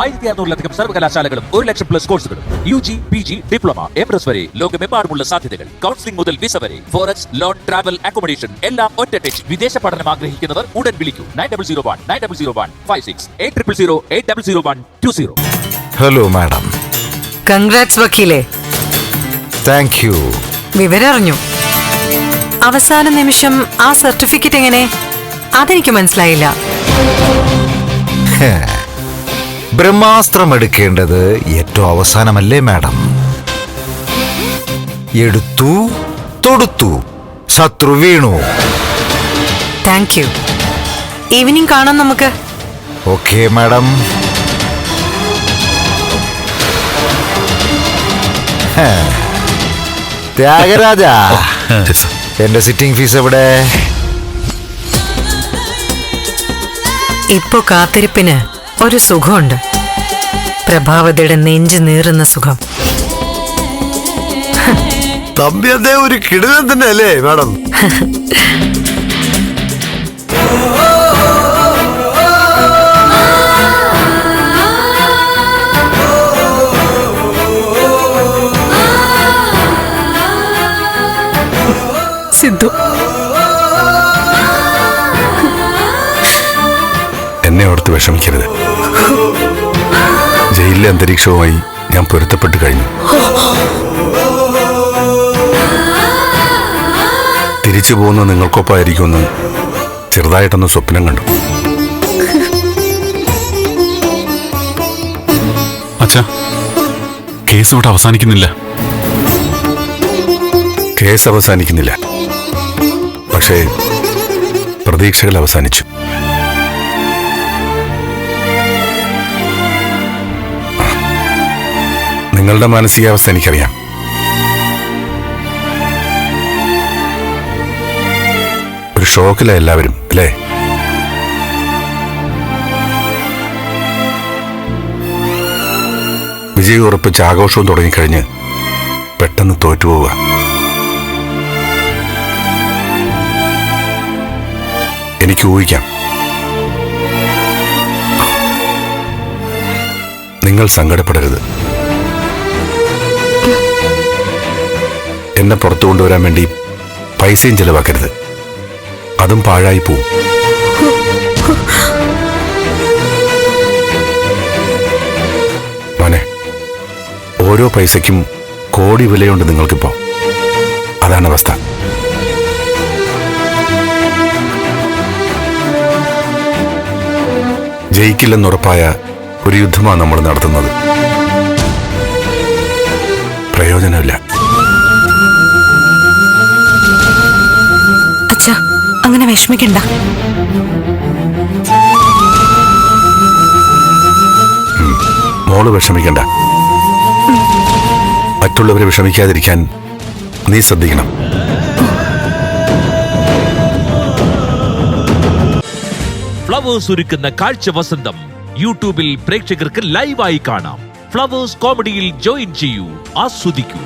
ആയിരത്തി അറുന്നൂറിലധികം സർവകലാശാലകളും ഒരു ലക്ഷം പ്ലസ് കോഴ്സുകളും U G P G diploma M S വരെ ലോകമെമ്പാടുമുള്ള സാധ്യതകൾ. കൗൺസിലിംഗ് മുതൽ വിസ വരെ. ഫോറക്സ് ലോൺ ട്രാവൽ അക്കോമഡേഷൻ എല്ലാം ഒറ്റ ടച്ച് വിദേശ പഠനം ആഗ്രഹിക്കുന്നവർ ഉടൻ വിളിക്കൂ. Nine double zero one nine double zero one five six eight triple zero eight double zero one two zero. Hello madam congrats വക്കീലേ. Thank you വിവരം അറിഞ്ഞു അവസാന നിമിഷം ആ സർട്ടിഫിക്കറ്റ് എങ്ങനെ? അതെനിക്ക് മനസ്സിലായില്ല. ബ്രഹ്മാസ്ത്രം എടുക്കേണ്ടത് ഏറ്റവും അവസാനമല്ലേ മാഡം? എടുത്തു തൊടുത്തു. ശത്രു വീണു. താങ്ക് യു ഈവനിങ് കാണാം നമുക്ക്. Okay madam. ത്യാഗരാജ എന്റെ സിറ്റിംഗ് ഫീസ് എവിടെ? ഇപ്പോ കാത്തിരിപ്പിന് ഒരു സുഖമുണ്ട്. പ്രഭാവതിയുടെ നെഞ്ചു നീറുന്ന സുഖം. തമ്പി അദ്ദേഹം ഒരു കിടിലൻ തന്നെ അല്ലേ മാഡം? സിദ്ധു എന്നെ ഓർത്ത് വിഷമിക്കരുത്. ജയിലിലെ അന്തരീക്ഷവുമായി ഞാൻ പൊരുത്തപ്പെട്ട് കഴിഞ്ഞു. തിരിച്ചു പോകുന്ന നിങ്ങൾക്കൊപ്പമായിരിക്കുമെന്ന് ചെറുതായിട്ടൊന്ന് സ്വപ്നം കണ്ടു. അച്ഛാ കേസ് ഇവിടെ അവസാനിക്കുന്നില്ല. കേസ് അവസാനിക്കുന്നില്ല. പക്ഷേ പ്രതീക്ഷകൾ അവസാനിച്ചു. നിങ്ങളുടെ മാനസികാവസ്ഥ എനിക്കറിയാം. ഒരു ഷോക്കില എല്ലാവരും അല്ലേ? വിജയ് ഉറപ്പിച്ച് ആഘോഷവും തുടങ്ങിക്കഴിഞ്ഞ് പെട്ടെന്ന് തോറ്റുപോവുക. എനിക്ക് ഊഹിക്കാം. നിങ്ങൾ സങ്കടപ്പെടരുത്. എന്നെ പുറത്തു കൊണ്ടുവരാൻ വേണ്ടി പൈസയും ചെലവാക്കരുത്. അതും പാഴായി പോവും. മോനെ ഓരോ പൈസയ്ക്കും കോടി വിലയുണ്ട് നിങ്ങൾക്കിപ്പോ. അതാണ് അവസ്ഥ. ജയിക്കില്ലെന്നുറപ്പായ ഒരു യുദ്ധമാണ് നമ്മൾ നടത്തുന്നത്. പ്രയോജനമില്ല. അങ്ങനെ വിഷമിക്കണ്ട. മോൾ വിഷമിക്കണ്ട. മറ്റുള്ളവരെ വിഷമിക്കാതിരിക്കാൻ നീ ശ്രദ്ധിക്കണം. ഫ്ലവേഴ്സ് ഒരുക്കുന്ന കാഴ്ച വസന്തം യൂട്യൂബിൽ പ്രേക്ഷകർക്ക് ലൈവായി കാണാം. ഫ്ലവേഴ്സ് കോമഡിയിൽ ജോയിൻ ചെയ്യൂ ആസ്വദിക്കൂ.